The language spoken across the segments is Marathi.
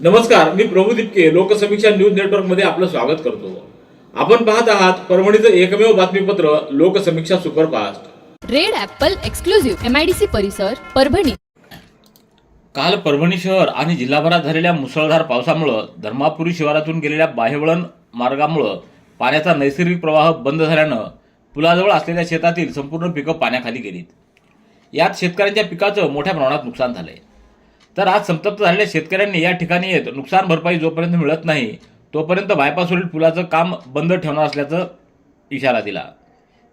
नमस्कार मी प्रभू दिपके लोकसमीक्षा न्यूज नेटवर्कमध्ये आपलं स्वागत करतो. आपण पाहत आहात परभणीचं एकमेव बातमीपत्र Loksamiksha superfast. Red apple exclusive MIDC परिसर परभणी. काल परभणी शहर आणि जिल्हाभरात झालेल्या मुसळधार पावसामुळं धर्मापुरी शिवारातून गेलेल्या बाह्यवळण मार्गामुळं पाण्याचा नैसर्गिक प्रवाह बंद झाल्यानं पुलाजवळ असलेल्या शेतातील संपूर्ण पिकं पाण्याखाली गेलीत. यात शेतकऱ्यांच्या पिकाचं मोठ्या प्रमाणात नुकसान झालंय. तर आज संतप्त झालेल्या शेतकऱ्यांनी या ठिकाणी येत नुकसान भरपाई जोपर्यंत मिळत नाही तोपर्यंत बायपासवरील पुलाचं काम बंद ठेवणार असल्याचं इशारा दिला.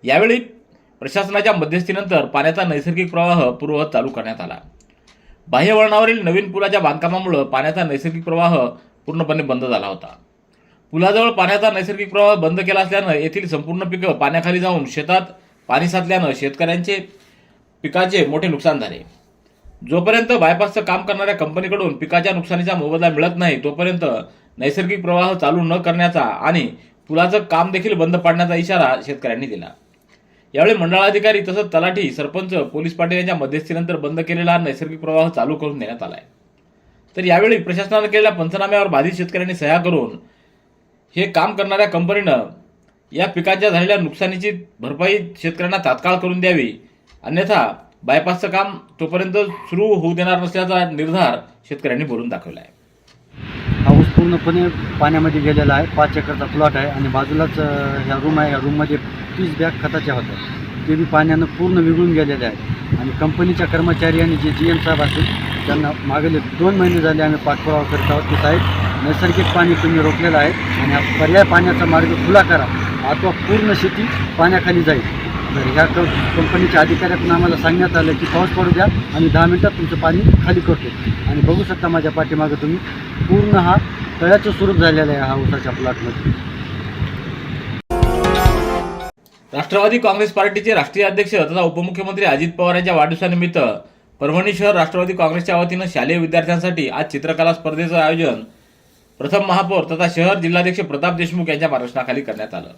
यावेळी प्रशासनाच्या मध्यस्थीनंतर पाण्याचा नैसर्गिक प्रवाह पूर्ववत चालू करण्यात आला. बाह्य वळणावरील नवीन पुलाच्या बांधकामामुळं पाण्याचा नैसर्गिक प्रवाह पूर्णपणे बंद झाला होता. पुलाजवळ पाण्याचा नैसर्गिक प्रवाह बंद केला असल्यानं येथील संपूर्ण पिकं पाण्याखाली जाऊन शेतात पाणी साचल्यानं शेतकऱ्यांचे पिकाचे मोठे नुकसान झाले. जोपर्यंत बायपासचं काम करणाऱ्या कंपनीकडून पिकाच्या नुकसानीचा मोबदला मिळत नाही तोपर्यंत नैसर्गिक प्रवाह चालू न करण्याचा आणि पुलाचं काम देखील बंद पाडण्याचा इशारा शेतकऱ्यांनी दिला. यावेळी मंडळाधिकारी तसंच तलाठी सरपंच पोलीस पाटील यांच्या मध्यस्थीनंतर बंद केलेला नैसर्गिक प्रवाह चालू करून देण्यात आलाय. तर यावेळी प्रशासनानं केलेल्या पंचनाम्यावर बाधित शेतकऱ्यांनी सह्या करून हे काम करणाऱ्या कंपनीनं या पिकांच्या झालेल्या नुकसानीची भरपाई शेतकऱ्यांना तात्काळ करून द्यावी अन्यथा बायपासचं काम तोपर्यंत सुरू होऊ देणार नसल्याचा निर्धार शेतकऱ्यांनी बोलून दाखवला आहे हा ऊस पूर्णपणे पाण्यामध्ये गेलेला आहे. पाच एकरचा प्लॉट आहे आणि बाजूलाच ह्या रूम आहे. या रूममध्ये तीस बॅग खताच्या होत्या ते बी पाण्यानं पूर्ण विघळून गेलेले आहेत आणि कंपनीच्या कर्मचारी आणि जे जी एम साहेब असतील त्यांना मागले दोन महिने झाले आम्ही पाठपुरावा करत आहोत. की साहेब नैसर्गिक पाणी तुम्ही रोखलेलं आहे आणि हा पर्याय पाण्याचा मार्ग खुला करा. अथवा पूर्ण शेती पाण्याखाली जाईल. तर ह्या क कंपनीच्या अधिकाऱ्यातून आम्हाला सांगण्यात आलं की पाऊस पडू द्या आणि दहा मिनटात तुमचं पाणी खाली करतो. आणि बघू शकता माझ्या पाठीमागं तुम्ही पूर्ण हा तळ्याचं स्वरूप झालेला आहे हा उसाच्या प्लॉटमध्ये. राष्ट्रवादी काँग्रेस पार्टीचे राष्ट्रीय अध्यक्ष तथा उपमुख्यमंत्री अजित पवार यांच्या वाढदिवसानिमित्त परभणी शहर राष्ट्रवादी काँग्रेसच्या वतीनं शालेय विद्यार्थ्यांसाठी आज चित्रकला स्पर्धेचं आयोजन प्रथम महापौर तथा शहर जिल्हाध्यक्ष प्रताप देशमुख यांच्या मार्गदर्शनाखाली करण्यात आलं.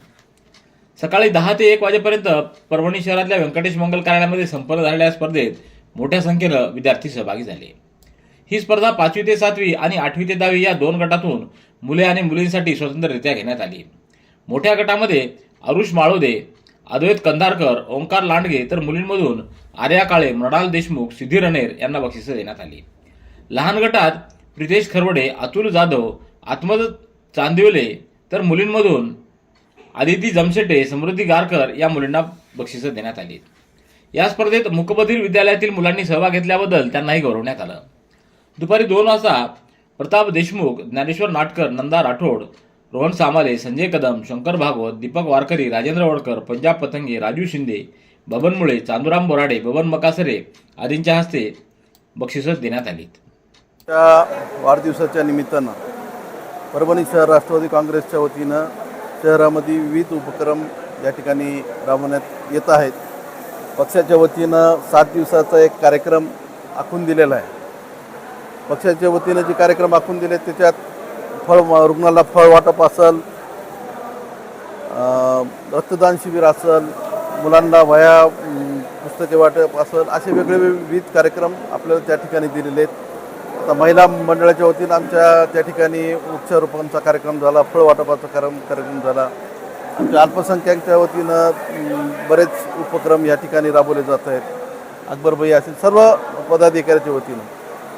सकाळी दहा ते एक वाजेपर्यंत परभणी शहरातल्या व्यंकटेश मंगल कार्यालयामध्ये संपन्न झालेल्या स्पर्धेत मोठ्या संख्येनं विद्यार्थी सहभागी झाले. ही स्पर्धा पाचवी ते सातवी आणि आठवी ते दहावी या दोन गटातून मुले आणि मुलींसाठी स्वतंत्ररित्या घेण्यात आली. मोठ्या गटामध्ये अरुष माळोदे अद्वैत कंधारकर ओंकार लांडगे तर मुलींमधून आर्या काळे मृणाल देशमुख सिद्धी रणेर यांना बक्षिसं देण्यात आली. लहान गटात प्रितेश खरवडे अतुल जाधव आत्मज चांदिवले तर मुलींमधून आदिती जमशेटे समृद्धी गारकर या मुलींना बक्षिसं देण्यात आली या स्पर्धेत मुकबधीर विद्यालयातील मुलांनी सहभाग घेतल्याबद्दल त्यांनाही गौरवण्यात आलं. दुपारी दोन वाजता प्रताप देशमुख ज्ञानेश्वर नाटकर नंदा राठोड रोहन सामाले संजय कदम शंकर भागवत दीपक वारकरी राजेंद्र वडकर पंजाब पतंगे राजू शिंदे बबन मुळे चांदुराम बोराडे बबन मकासरे आदींच्या हस्ते बक्षिसं देण्यात आली त्या वाढदिवसाच्या निमित्तानं परभणी शहर राष्ट्रवादी काँग्रेसच्या वतीनं शहरामध्ये विविध उपक्रम या ठिकाणी राबवण्यात येत आहेत. पक्षाच्या वतीनं सात दिवसाचा एक कार्यक्रम आखून दिलेला आहे. पक्षाच्या वतीनं जे कार्यक्रम आखून दिले त्याच्यात फळ रुग्णाला फळ वाटप असल रक्तदान शिबिर असेल मुलांना वया पुस्तके वाटप असेल असे वेगळे विविध कार्यक्रम आपल्याला त्या ठिकाणी दिलेले आहेत. आता महिला मंडळाच्या वतीनं आमच्या त्या ठिकाणी वृक्षारोपणचा कार्यक्रम झाला फळ वाटपाचा कार्यक्रम कार्यक्रम झाला. आमच्या अल्पसंख्याकच्या वतीनं बरेच उपक्रम या ठिकाणी राबवले जात आहेत. अकबरबाई असेल सर्व पदाधिकाऱ्याच्या वतीनं.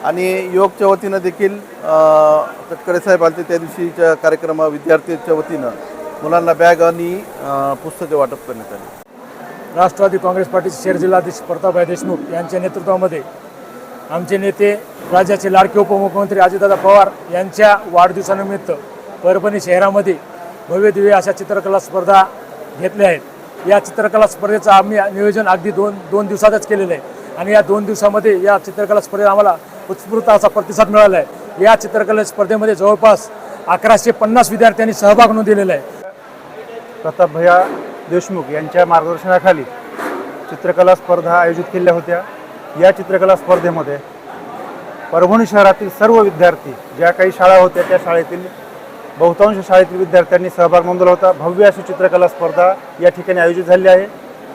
आणि योगच्या वतीनं देखील अ, तटकरे साहेब आलते त्या दिवशीच्या कार्यक्रम विद्यार्थ्यांच्या वतीनं मुलांना बॅग आणि पुस्तके वाटप करण्यात आली. राष्ट्रवादी काँग्रेस पार्टीचे शहर जिल्हाध्यक्ष प्रतापभाई देशमुख यांच्या नेतृत्वामध्ये आमचे नेते राज्याचे लाडके उपमुख्यमंत्री अजितदादा पवार यांच्या वाढदिवसानिमित्त परभणी शहरामध्ये भव्य दिव्य अशा चित्रकला स्पर्धा घेतल्या आहेत. या चित्रकला स्पर्धेचं आम्ही नियोजन अगदी दोन दोन दिवसातच केलेलं आहे. आणि या दोन दिवसामध्ये या चित्रकला स्पर्धेत आम्हाला उत्स्फूर्त असा प्रतिसाद मिळाला आहे. या चित्रकला स्पर्धेमध्ये जवळपास अकराशे पन्नास विद्यार्थ्यांनी सहभाग नोंदवलेला आहे. प्रतापभैया देशमुख यांच्या मार्गदर्शनाखाली चित्रकला स्पर्धा आयोजित केल्या होत्या. या चित्रकला स्पर्धेमध्ये परभणी शहरातील सर्व विद्यार्थी ज्या काही शाळा होत्या त्या शाळेतील बहुतांश शाळेतील विद्यार्थ्यांनी सहभाग नोंदवला होता. भव्य अशी चित्रकला स्पर्धा या ठिकाणी आयोजित झाली आहे.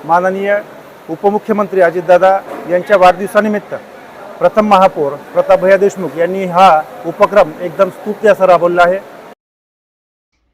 माननीय उपमुख्यमंत्री अजितदादा यांच्या वाढदिवसानिमित्त प्रथम महापौर प्रतापभैया देशमुख यांनी हा उपक्रम एकदम स्तुत्य असा राबवला आहे.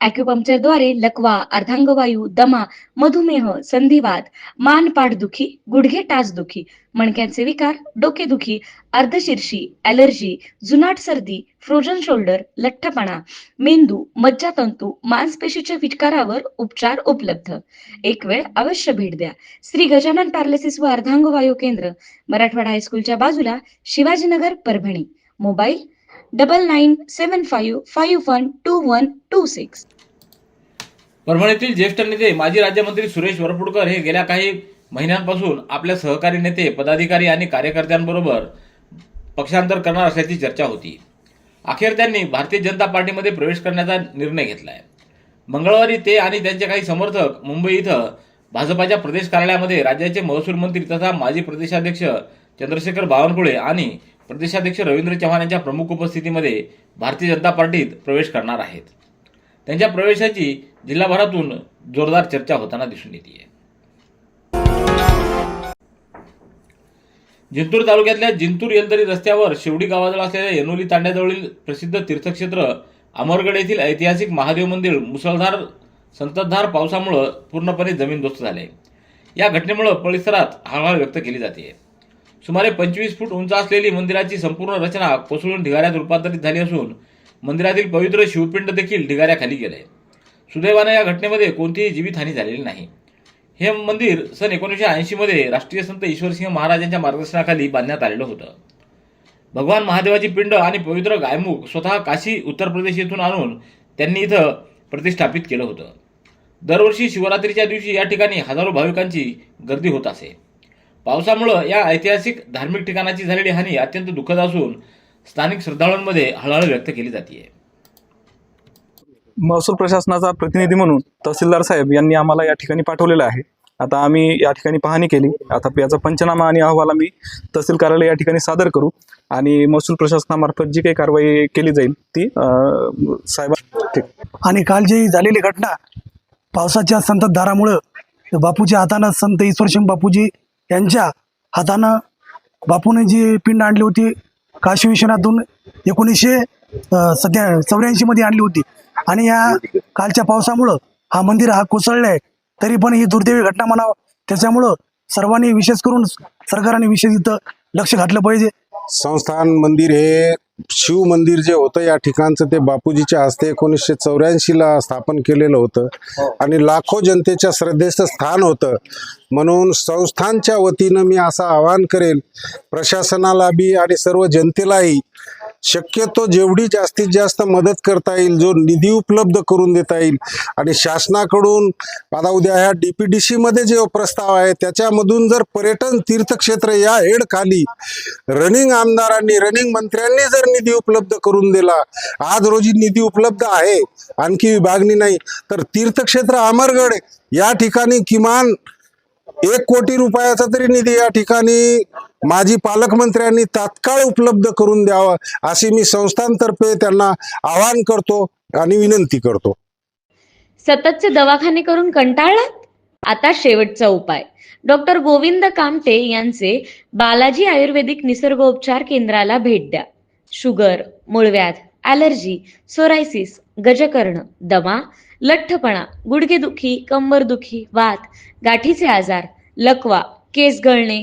अॅक्युपंक्चरद्वारे लकवा अर्धांगवायू दमा मधुमेह संधिवात मान पाठदुखी गुडघे टाचदुखी मणक्यांचे विकार डोकेदुखी अर्धशिरशी ॲलर्जी जुनाट सर्दी फ्रोजन शोल्डर लठ्ठपणा मेंदू मज्जातंतू मांसपेशीच्या विटकारावर उपचार उपलब्ध. एक वेळ अवश्य भेट द्या. श्री गजानन पॅरालिसिस व अर्धांगवायू केंद्र मराठवाडा हायस्कूलच्या बाजूला Shivajinagar Parbhani. Mobile double nine seven five five one two one two six परभणीतील ज्येष्ठ नेते माजी राज्यमंत्री सुरेश वरपुडकर हे गेल्या काही महिन्यांपासून आपल्या सहकारी नेते पदाधिकारी आणि कार्यकर्त्यांबरोबर पक्षांतर करणार असल्याची चर्चा होती. अखेर त्यांनी भारतीय जनता पार्टीमध्ये प्रवेश करण्याचा निर्णय घेतलाय. मंगळवारी ते आणि त्यांचे काही समर्थक मुंबई इथं भाजपाच्या प्रदेश कार्यालयामध्ये राज्याचे महसूल मंत्री तथा माजी प्रदेशाध्यक्ष चंद्रशेखर बावनकुळे आणि प्रदेशाध्यक्ष रवींद्र चव्हाण यांच्या प्रमुख उपस्थितीमध्ये भारतीय जनता पार्टीत प्रवेश करणार आहेत. त्यांच्या प्रवेशाची जिल्हाभरातून जोरदार चर्चा होताना दिसून येते जिंतूर तालुक्यातल्या जिंतूर यंतरी रस्त्यावर शेवडी गावाजवळ असलेल्या येनोली तांड्याजवळील प्रसिद्ध तीर्थक्षेत्र अमरगड येथील ऐतिहासिक महादेव मंदिर मुसळधार संततधार पावसामुळं पूर्णपणे जमीनदोस्त झाले या घटनेमुळं परिसरात हळहळ व्यक्त केली जाते सुमारे पंचवीस फूट उंच असलेली मंदिराची संपूर्ण रचना कोसळून ढिगाऱ्यात रूपांतरित झाली असून मंदिरातील पवित्र शिवपिंड देखील ढिगाऱ्याखाली गेले. सुदैवानं या घटनेमध्ये कोणतीही जीवितहानी झालेली नाही. हे मंदिर सन एकोणीसशे ऐंशीमध्ये राष्ट्रीय संत ईश्वरसिंह महाराजांच्या मार्गदर्शनाखाली बांधण्यात आलेलं होतं. भगवान महादेवाची पिंड आणि पवित्र गायमुख स्वतः काशी उत्तर प्रदेश येथून आणून त्यांनी इथं प्रतिष्ठापित केलं होतं. दरवर्षी शिवरात्रीच्या दिवशी या ठिकाणी हजारो भाविकांची गर्दी होत असे. पावसामुळं या ऐतिहासिक धार्मिक ठिकाणाची झालेली हानी अत्यंत दुःखद असून स्थानिक श्रद्धाळूंमध्ये हळहळ व्यक्त केली जाते महसूल प्रशासनाचा प्रतिनिधी म्हणून तहसीलदार साहेब यांनी आम्हाला या ठिकाणी पाठवलेलं आहे. आता आम्ही या ठिकाणी पाहणी केली. आता याचा पंचनामा आणि अहवाल आम्ही तहसील कार्यालय या ठिकाणी सादर करू आणि महसूल प्रशासनामार्फत जी काही कारवाई केली जाईल ती साहेब ठीक. आणि काल जी झालेली घटना पावसाच्या संततधारामुळं बापूच्या हातानं संत ईश्वरसिंग बापूजी यांच्या हातानं बापूने जी पिंड आणली होती. काशी विश्वनाथून एकोणीसशे सध्या चौऱ्याऐंशीमध्ये आणली होती. आणि या कालच्या पावसामुळं हा मंदिर हा कोसळलं आहे. तरी पण ही दुर्दैवी घटना म्हणावं. त्याच्यामुळं सर्वांनी विशेष करून सरकारने विशेष इथं लक्ष घातलं पाहिजे. संस्थान मंदिर हे शिव मंदिर जे होतं या ठिकाणचं ते बापूजीच्या हस्ते एकोणीसशे चौऱ्याऐंशीला स्थापन केलेलं होतं. आणि लाखो जनतेच्या श्रद्धेचं स्थान होतं. म्हणून संस्थानच्या वतीनं मी असं आवाहन करेल प्रशासनाला बी आणि सर्व जनतेलाही शक्यतो जेवढी जास्तीत जास्त मदत करता येईल जो निधी उपलब्ध करून देता येईल आणि शासनाकडून आता उद्या ह्या डी पी डी सीमध्ये जे प्रस्ताव आहे त्याच्यामधून जर पर्यटन तीर्थक्षेत्र या हेड खाली रनिंग आमदारांनी रनिंग मंत्र्यांनी जर निधी उपलब्ध करून दिला आज रोजी निधी उपलब्ध आहे आणखी विभागणी नाही तर तीर्थक्षेत्र अमरगड या ठिकाणी किमान एक कोटी रुपयाचा तरी निधी या ठिकाणी माजी पालकमंत्र्यांनी तात्काळ उपलब्ध करून द्यावं अशी मी संस्थांतर्फे त्यांना आवाहन करतो आणि विनंती करतो. सततचे दवाखाने करून कंटाळलात? आता शेवटचा उपाय. डॉक्टर गोविंद कामटे यांचे बालाजी आयुर्वेदिक निसर्गोपचार केंद्राला भेट द्या. शुगर मूळव्याध ॲलर्जी सोरायसिस गजकर्ण दमा लठ्ठपणा गुडघेदुखी कंबरदुखी वात गाठीचे आजार लकवा केस गळणे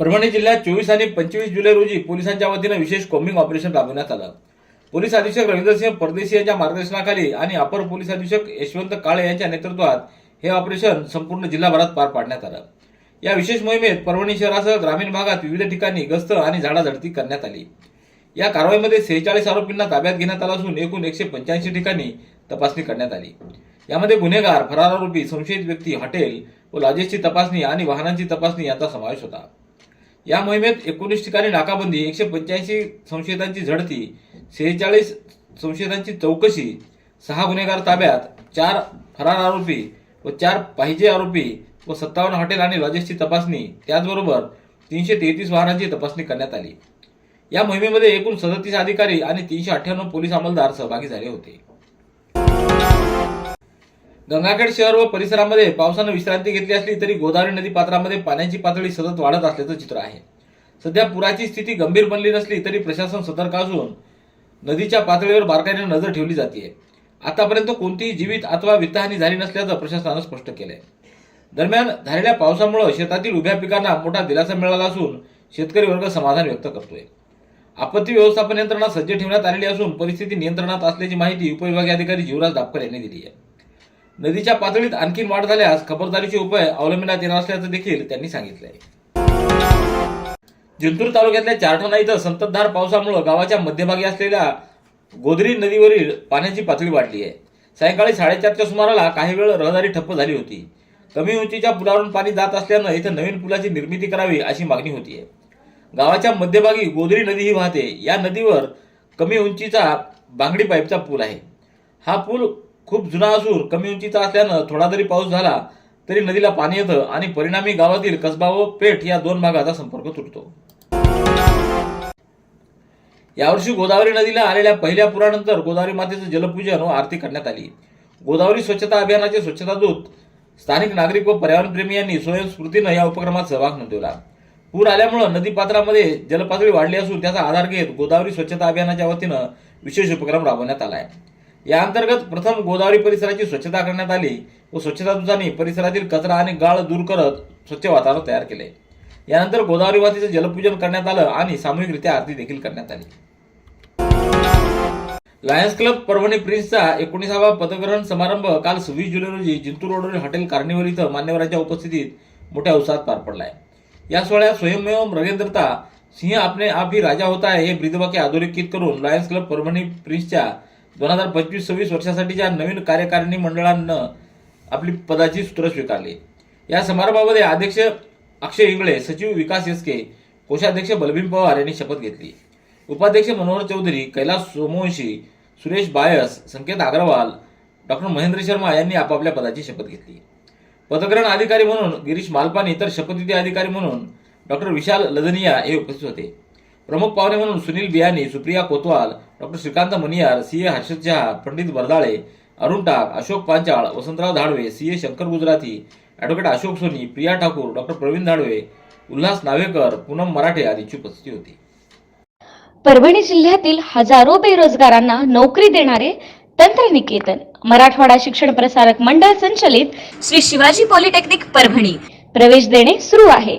Parbhani जिल्ह्यात चोवीस आणि पंचवीस जुलै रोजी पोलिसांच्या वतीनं विशेष कॉम्बिंग ऑपरेशन राबवण्यात आलं. पोलीस अधीक्षक रवींद्रसिंह परदेशी यांच्या मार्गदर्शनाखाली आणि अपर पोलीस अधीक्षक यशवंत काळे यांच्या नेतृत्वात हे ऑपरेशन संपूर्ण जिल्हाभरात पार पाडण्यात आलं. या विशेष मोहिमेत परभणी शहरासह ग्रामीण भागात विविध ठिकाणी गस्त आणि झाडाझडती करण्यात आली. या कारवाईमध्ये सेहेचाळीस आरोपींना ताब्यात घेण्यात आलं असून एकूण एकशे पंच्याऐंशी ठिकाणी तपासणी करण्यात आली. यामध्ये गुन्हेगार फरार आरोपी संशयित व्यक्ती हॉटेल व लॉजेसची तपासणी आणि वाहनांची तपासणी यांचा समावेश होता. या मोहिमेत एकोणीस ठिकाणी नाकाबंदी एकशे पंच्याऐंशी संशयितांची झडती सेहेचाळीस संशयितांची चौकशी सहा गुन्हेगार ताब्यात चार फरार आरोपी व चार पाहिजे आरोपी व सत्तावन्न हॉटेल आणि लॉजेसची तपासणी त्याचबरोबर तीनशे तेहतीस वाहनांची तपासणी करण्यात आली. या मोहिमेमध्ये एकूण सदतीस अधिकारी आणि तीनशे अठ्ठ्याण्णव पोलीस अंमलदार सहभागी झाले होते. गंगाखेड शहर व परिसरामध्ये पावसानं विश्रांती घेतली असली तरी गोदावरी नदी पात्रामध्ये पाण्याची पातळी सतत वाढत असल्याचं चित्र आहे. सध्या पुराची स्थिती गंभीर बनली नसली तरी प्रशासन सतर्क असून नदीच्या पातळीवर बारकाईने नजर ठेवली जाते आतापर्यंत कोणतीही जीवित अथवा वित्तहानी झाली नसल्याचं प्रशासनानं स्पष्ट केलंय. दरम्यान झालेल्या पावसामुळे शेतातील उभ्या पिकांना मोठा दिलासा मिळाला असून शेतकरी वर्ग समाधान व्यक्त करतोय. आपत्ती व्यवस्थापन यंत्रणा सज्ज ठेवण्यात आलेली असून परिस्थिती नियंत्रणात असल्याची माहिती उपविभागीय अधिकारी जीवराज दापकर यांनी दिली आहे नदीच्या पातळीत आणखी वाढ झाल्यास खबरदारीचे उपाय अवलंबण्यात येणार असल्याचं देखील त्यांनी सांगितलंय. जिंतूर तालुक्यातल्या चारठाणा इथं संततधार पावसामुळे गावाच्या मध्यभागी असलेल्या गोदरी नदीवरील पाण्याची पातळी वाढली आहे. सायंकाळी साडेचारच्या सुमाराला काही वेळ रहदारी ठप्प झाली होती. कमी उंचीच्या पुलावरून पाणी जात असल्यानं इथं नवीन पुलाची निर्मिती करावी अशी मागणी होती आहे. गावाच्या मध्यभागी गोदरी नदी ही वाहते. या नदीवर कमी उंचीचा बांगडी पाईपचा पूल आहे. हा पूल खूप जुना असून कमी उंचीचा असल्यानं थोडा जरी पाऊस झाला तरी नदीला पाणी येतं आणि परिणामी गावातील कसबा व पेठ या दोन भागाचा संपर्क तुटतो. यावर्षी गोदावरी नदीला आलेल्या पहिल्या पुरानंतर गोदावरी मातेचं जलपूजन व आरती करण्यात आली. गोदावरी स्वच्छता अभियानाचे स्वच्छता दूत स्थानिक नागरिक व पर्यावरणप्रेमी यांनी स्वयंस्फूर्तीनं या उपक्रमात सहभाग नोंदवला. पूर आल्यामुळे नदी पात्रामध्ये जलपातळी वाढली असून त्याचा आधार घेत गोदावरी स्वच्छता अभियानाच्या वतीनं विशेष उपक्रम राबवण्यात आला आहे या अंतर्गत प्रथम गोदावरी परिसराची स्वच्छता करण्यात आली व स्वच्छता दूतांनी परिसरातील कचरा आणि गाळ दूर करत स्वच्छ वातावरण तयार केले. यानंतर गोदावरी मातेचं जलपूजन करण्यात आलं आणि सामूहिकरित्या आरती देखील करण्यात आली. लायन्स क्लब परभणी प्रिन्सचा एकोणीसावा पदग्रहण समारंभ काल सव्वीस जुलै रोजी जिंतूर रोडवरील हॉटेल कार्निवल इथं मान्यवरांच्या उपस्थितीत मोठ्या उत्साहात पार पडलाय. या सोहळ्यात स्वयंमेव रगेंद्रता सिंह आपने आप ही राजा होता है हे ब्रीदवाक्य अधोरेखित करून लायन्स क्लब परभणी प्रिन्सच्या दोन हजार पंचवीस सव्वीस वर्षासाठीच्या नवीन कार्यकारिणी मंडळानं आपली पदाची सूत्र स्वीकारली. या समारंभामध्ये अध्यक्ष अक्षय इंगळे सचिव विकास एसके कोषाध्यक्ष बलबीन पवार यांनी शपथ घेतली. उपाध्यक्ष मनोहर चौधरी कैलास सोमवंशी सुरेश बायस संकेत अग्रवाल डॉक्टर महेंद्र शर्मा यांनी आपापल्या पदाची शपथ घेतली. पदग्रहण अधिकारी म्हणून गिरीश मालपानी तर शपथविधी अधिकारी म्हणून डॉक्टर विशाल लदनिया हे उपस्थित होते. प्रमुख पाहुणे म्हणून Sunil Biyani Supriya Kotwal doctor Shrikant Maniyar C A Harshad Shah Pandit Bardale Arun Tak Ashok Panchal Vasantrao Dhadve C A Shankar Gujarati advocate Ashok Soni Priya Thakur doctor Pravin Dhadve Ulhas Navekar Poonam Marathe आदींची उपस्थिती होती. परभणी जिल्ह्यातील हजारो बेरोजगारांना नोकरी देणारे तंत्रनिकेतन मराठवाडा शिक्षण प्रसारक मंडळ संचलित श्री शिवाजी पॉलिटेक्निक परभणी. प्रवेश देणे सुरू आहे.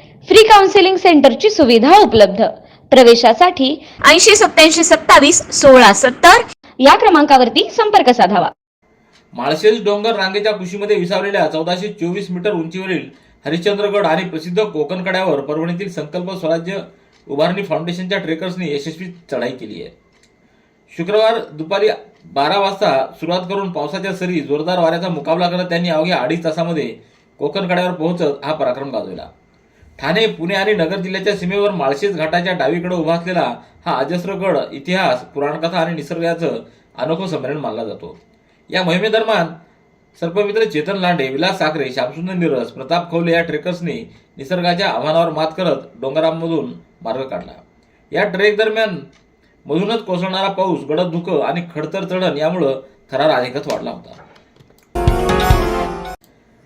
फ्री काउन्सिलिंग सेंटरची सुविधा उपलब्ध. प्रवेशासाठी ऐंशी सत्याऐंशी सत्तावीस सोळा सत्तर या क्रमांकावरती संपर्क साधावा. माळशेज डोंगर रांगेच्या कुशीमध्ये विसावलेल्या चौदाशे चोवीस मीटर उंचीवरील हरिश्चंद्रगड आणि प्रसिद्ध कोकण कड्यावर परभणीतील संकल्प स्वराज्य उभारणी फाउंडेशनच्या ट्रेकर्सनी यशस्वी चढाई केली आहे. शुक्रवार दुपारी बारा वाजता सुरुवात करून पावसाच्या सरी जोरदार वाऱ्याचा मुकाबला करत त्यांनी अवघ्या अडीच तासामध्ये कोकण कड्यावर पोहोचत हा पराक्रम गाजवला. ठाणे पुणे आणि नगर जिल्ह्याच्या सीमेवर माळशेज घाटाच्या डावीकडे उभा असलेला हा अजस्र गड इतिहास पुराणकथा आणि निसर्गाचं अनोखं संमेलन मानला जातो. या मोहिमेदरम्यान सर्पमित्र चेतन लांडे विलास साखरे श्यामसुंदर निरस प्रताप खवले या ट्रेकर्सनी निसर्गाच्या आव्हानावर मात करत डोंगरांमधून मार्ग काढला. या ट्रेक दरम्यान मधूनच कोसळणारा पाऊस गडद धुकं आणि खडतर चढण यामुळं थरार अधिकच वाढला होता.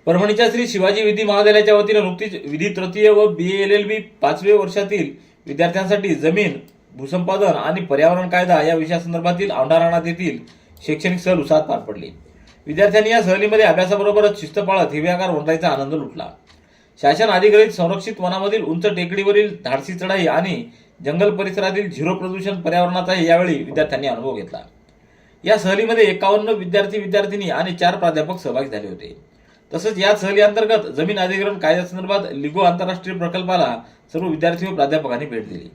परभणीच्या श्री शिवाजी विधी महाविद्यालयाच्या वतीनं नुकतीच विधी तृतीय व बी एल एल बी पाचवे वर्षातील विद्यार्थ्यांसाठी जमीन भूसंपादन आणि पर्यावरण कायदा या विषयासंदर्भातील औंढा राणात येथील शैक्षणिक सहल उत्साहात पार पडली. विद्यार्थ्यांनी या सहलीमध्ये अभ्यासाबरोबरच शिस्त पाळत हिरव्यागार वनराईचा आनंद लुटला. शासन अधिग्रहित संरक्षित वनामधील उंच टेकडीवरील धाडसी चढाई आणि जंगल परिसरातील झिरो प्रदूषण पर्यावरणाचाही यावेळी विद्यार्थ्यांनी अनुभव घेतला. या सहलीमध्ये एकावन्न विद्यार्थी विद्यार्थिनी आणि चार प्राध्यापक सहभागी झाले होते. तसंच या सहली अंतर्गत जमीन अधिग्रहण कायद्यासंदर्भात लिगो आंतरराष्ट्रीय प्रकल्पाला सर्व विद्यार्थी व प्राध्यापकांनी भेट दिली.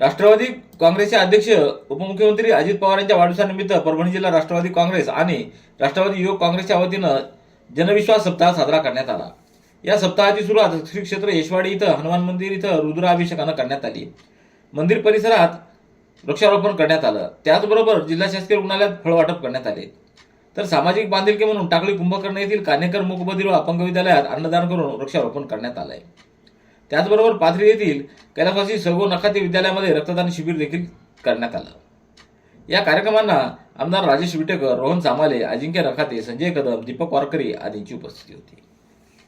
राष्ट्रवादी काँग्रेसचे अध्यक्ष उपमुख्यमंत्री अजित पवार यांच्या वाढदिवसानिमित्त परभणी जिल्हा राष्ट्रवादी काँग्रेस आणि राष्ट्रवादी युवक काँग्रेसच्या वतीनं जनविश्वास सप्ताह साजरा करण्यात आला. या सप्ताहाची सुरुवात श्री क्षेत्र येशवाडी इथं हनुमान मंदिर इथं रुद्राभिषेकानं करण्यात आली. मंदिर परिसरात वृक्षारोपण करण्यात आलं. त्याचबरोबर जिल्हा शासकीय रुग्णालयात फळवाटप करण्यात आले. तर सामाजिक बांधिलकी म्हणून टाकळी कुंभकर्ण येथील कानेकर मूकबधीर व अपंग विद्यालयात अन्नदान करून वृक्षारोपण करण्यात आलंय. त्याचबरोबर पाथरी येथील कैलासवासी सर्व नखाती विद्यालयामध्ये रक्तदान शिबिर देखील करण्यात आलं. या कार्यक्रमांना आमदार राजेश विटेकर रोहन सामाले अजिंक्य रखाते संजय कदम दीपक वारकरी आदींची उपस्थिती होती.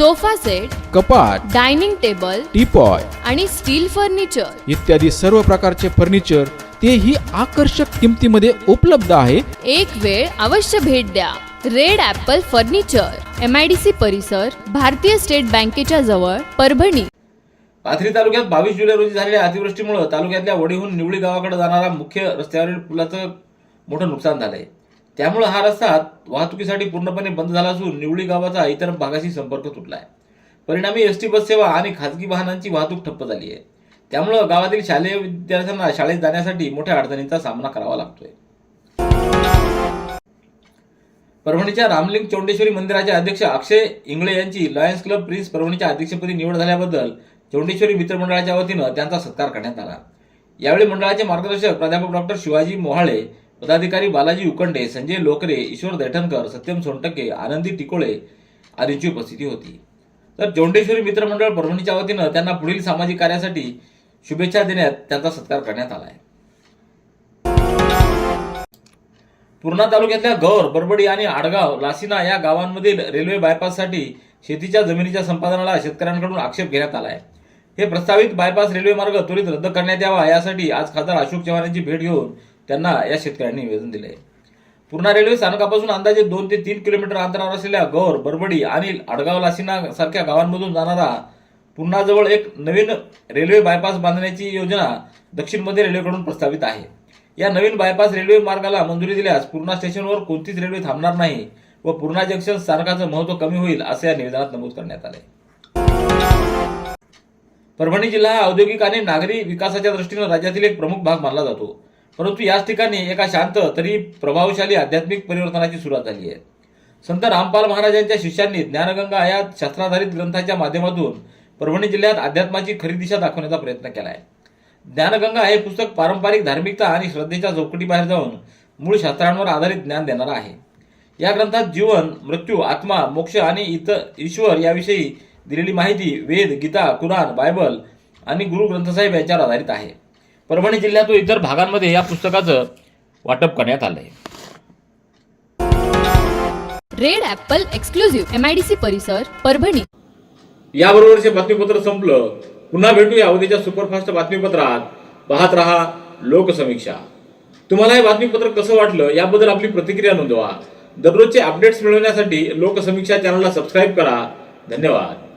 sofa set कपाट डायनिंग टेबल टीपॉय आणि स्टील फर्निचर. इत्यादी सर्व प्रकारचे फर्निचर तेही आकर्षक किमतीमध्ये उपलब्ध आहे. एक वेळ अवश्य भेट द्या. Red apple furniture M I D C परिसर भारतीय स्टेट बँकेच्या जवळ परभणी. पाथरी तालुक्यात बावीस जुलै रोजी झालेल्या अतिवृष्टीमुळे तालुक्यातल्या वडीहून निवळी गावाकडे जाणारा मुख्य रस्त्यावरील पुलाचं मोठं नुकसान झालंय. त्यामुळे हा रस्ता वाहतुकीसाठी पूर्णपणे बंद झाला असून निवळी गावाचा इतर भागाशी संपर्क तुटला आहे परिणामी एस टी बस सेवा आणि खाजगी वाहनांची वाहतूक ठप्प झाली आहे. त्यामुळं गावातील शालेय विद्यार्थ्यांना शाळेत जाण्यासाठी मोठ्या अडचणींचा सामना करावा लागतोय. परभणीच्या रामलिंग चौंडेश्वरी मंदिराचे अध्यक्ष अक्षय इंगळे यांची लॉयन्स क्लब प्रिन्स परभणीच्या अध्यक्षपदी निवड झाल्याबद्दल चौंडेश्वरी मित्रमंडळाच्या वतीनं त्यांचा सत्कार करण्यात आला. यावेळी मंडळाचे मार्गदर्शक प्राध्यापक डॉक्टर शिवाजी मोहाळे पदाधिकारी बालाजी उकंडे संजय लोकरे ईश्वर दैठणकर सत्यम सोनटके आनंदी टिकोळे आदींची उपस्थिती होती. तर जोंडेश्वरी मित्रमंडळ परभणीच्या वतीनं त्यांना पुढील सामाजिक कार्यासाठी शुभेच्छा देण्यात त्यांचा सत्कार करण्यात आला आहे. पूर्णा तालुक्यातल्या गौर बरबडी आणि आडगाव लासिना या गावांमधील रेल्वे बायपाससाठी शेतीच्या जमिनीच्या संपादनाला शेतकऱ्यांकडून आक्षेप घेण्यात आला आहे. हे प्रस्तावित बायपास रेल्वे मार्ग त्वरित रद्द करण्यात यावा यासाठी आज खासदार अशोक चव्हाण यांची भेट घेऊन त्यांना या शेतकऱ्यांनी निवेदन दिले पूर्णा रेल्वे स्थानकापासून अंदाजे दोन ते तीन किलोमीटर अंतरावर असलेल्या गौर बरबडी आणि आडगाव लासिना सारख्या गावांमधून जाणारा पूर्णाजवळ एक नवीन रेल्वे बायपास बांधण्याची योजना दक्षिण मध्य रेल्वेकडून प्रस्तावित आहे. या नवीन बायपास रेल्वे मार्गाला मंजुरी दिल्यास पूर्णा स्टेशनवर कोणतीच रेल्वे थांबणार नाही व पूर्णा जंक्शन स्थानकाचं महत्त्व कमी होईल असे या निवेदनात नमूद करण्यात आले परभणी जिल्हा हा औद्योगिक आणि नागरी विकासाच्या दृष्टीनं राज्यातील एक प्रमुख भाग मानला जातो. परंतु याच ठिकाणी एका शांत तरी प्रभावशाली आध्यात्मिक परिवर्तनाची सुरुवात झाली आहे. संत रामपाल महाराजांच्या शिष्यांनी ज्ञानगंगा या शास्त्राधारित ग्रंथाच्या माध्यमातून परभणी जिल्ह्यात अध्यात्माची खरी दिशा दाखवण्याचा प्रयत्न केला आहे ज्ञानगंगा हे पुस्तक पारंपरिक धार्मिकता आणि श्रद्धेच्या चौकटीबाहेर जाऊन मूळ शास्त्रांवर आधारित ज्ञान देणार आहे. या ग्रंथात जीवन मृत्यू आत्मा मोक्ष आणि इतर ईश्वर याविषयी दिलेली माहिती वेद गीता कुराण बायबल आणि गुरु ग्रंथसाहेब यांच्यावर आधारित आहे. परभणी जिल्ह्यात व इतर भागांमध्ये या पुस्तकाचं वाटप करण्यात आलं आहे red apple exclusive M I D C परिसर परभणी. याबरोबरचे बातमीपत्र संपलं पुन्हा भेटूया उद्याच्या सुपरफास्ट बातमीपत्रात. पाहत रहा लोकसमीक्षा. तुम्हाला हे बातमीपत्र कसं वाटलं याबद्दल आपली प्रतिक्रिया नोंदवा. दररोजचे अपडेट्स मिळवण्यासाठी लोकसमीक्षा चॅनलला सबस्क्राईब करा. धन्यवाद.